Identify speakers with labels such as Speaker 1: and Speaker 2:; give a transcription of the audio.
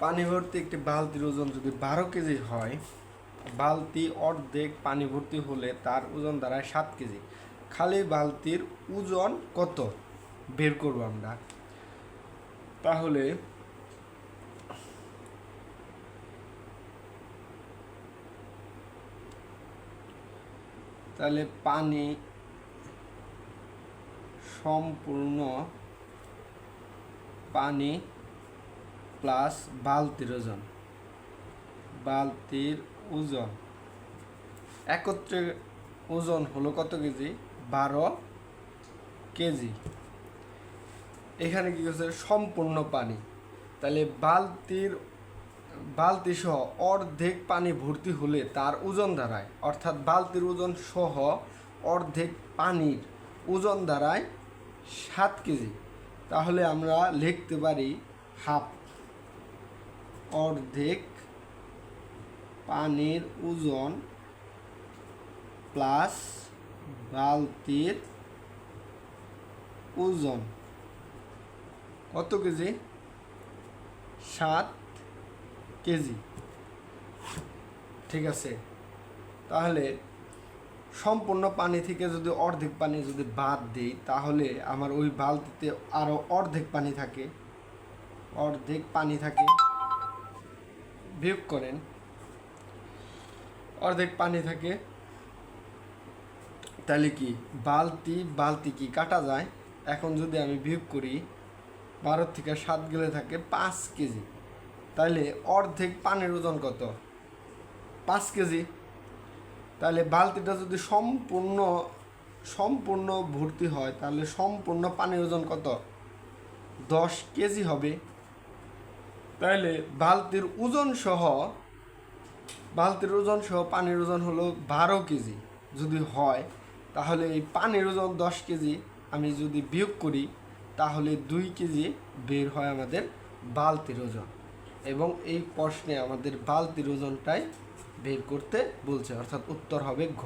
Speaker 1: পানি ভর্তি একটি বালতির ওজন যদি বারো কেজি হয়, বালতি অর্ধেক পানি ভর্তি হলে তার ওজন দাঁড়ায় সাত কেজি। খালি বালতির ওজন কত? বের করব আমরা। তাহলে তাহলে পানি সম্পূর্ণ পানি প্লাস বালতির ওজন। বালতির ওজন। একত্রে ওজন হলো কত কেজি? বারো কেজি। এখানে কি হচ্ছে? সম্পূর্ণ পানি। তাহলে বালতির বালতি সহ অর্ধেক পানি ভর্তি হলে তার ওজন দাঁড়ায়। অর্থাৎ বালতির ওজন সহ অর্ধেক পানির ওজন দাঁড়ায় সাত কেজি। তাহলে আমরা লিখতে পারি হাফ অর্ধেক পানির ওজন প্লাস বালতির ওজন। কত কেজি? সাত কেজি। ঠিক আছে। তাহলে সম্পূর্ণ পানি থেকে যদি অর্ধেক পানি যদি বাদ দিই, তাহলে আমার ওই বালতিতে আরও অর্ধেক পানি থাকে। অর্ধেক পানি থাকে। বিয়োগ করেন। অর্ধেক পানি থাকে। তাহলে কি? বালতি বালতি কি কাটা যায়? এখন যদি আমি বিয়োগ করি, বারো থেকে সাত গেলে থাকে পাঁচ কেজি। তাহলে অর্ধেক পানির ওজন কত? পাঁচ কেজি। তাহলে বালতিটা যদি সম্পূর্ণ সম্পূর্ণ ভর্তি হয়, তাহলে সম্পূর্ণ পানির ওজন কত? দশ কেজি হবে। তাহলে বালতির ওজন সহ, বালতির ওজন সহ পানির ওজন হলো বারো কেজি যদি হয়, তাহলে এই পানির ওজন দশ কেজি আমি যদি বিয়োগ করি, তাহলে দুই কেজি বের হয় আমাদের বালতির ওজন। এবং এই প্রশ্নে আমাদের বালতির ওজনটাই বের করতে বলছে, অর্থাৎ উত্তর হবে ঘ।